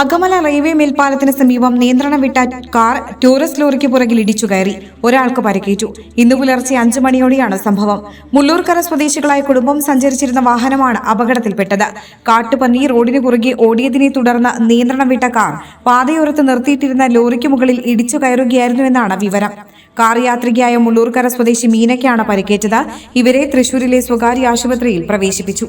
Akamala railway മേൽപ്പാലത്തിന് സമീപം നിയന്ത്രണം വിട്ട കാർ ടൂറിസ്റ്റ് ലോറിക്ക് പുറകിൽ ഇടിച്ചു കയറി. ഒരാൾക്ക് പരിക്കേറ്റു. ഇന്ന് പുലർച്ചെ അഞ്ചു മണിയോടെയാണ് സംഭവം. മുള്ളൂർക്കര സ്വദേശികളായ കുടുംബം സഞ്ചരിച്ചിരുന്ന വാഹനമാണ് അപകടത്തിൽപ്പെട്ടത്. കാട്ടുപന്നി റോഡിന് കുറുകെ ഓടിയതിനെ തുടർന്ന് നിയന്ത്രണം വിട്ട കാർ പാതയോരത്ത് നിർത്തിയിട്ടിരുന്ന ലോറിക്ക് മുകളിൽ ഇടിച്ചു കയറുകയായിരുന്നുവെന്നാണ് വിവരം. കാർ യാത്രികയായ മുള്ളൂർക്കര സ്വദേശി മീനയ്ക്കാണ് പരിക്കേറ്റത്. ഇവരെ തൃശൂരിലെ സ്വകാര്യ ആശുപത്രിയിൽ പ്രവേശിപ്പിച്ചു.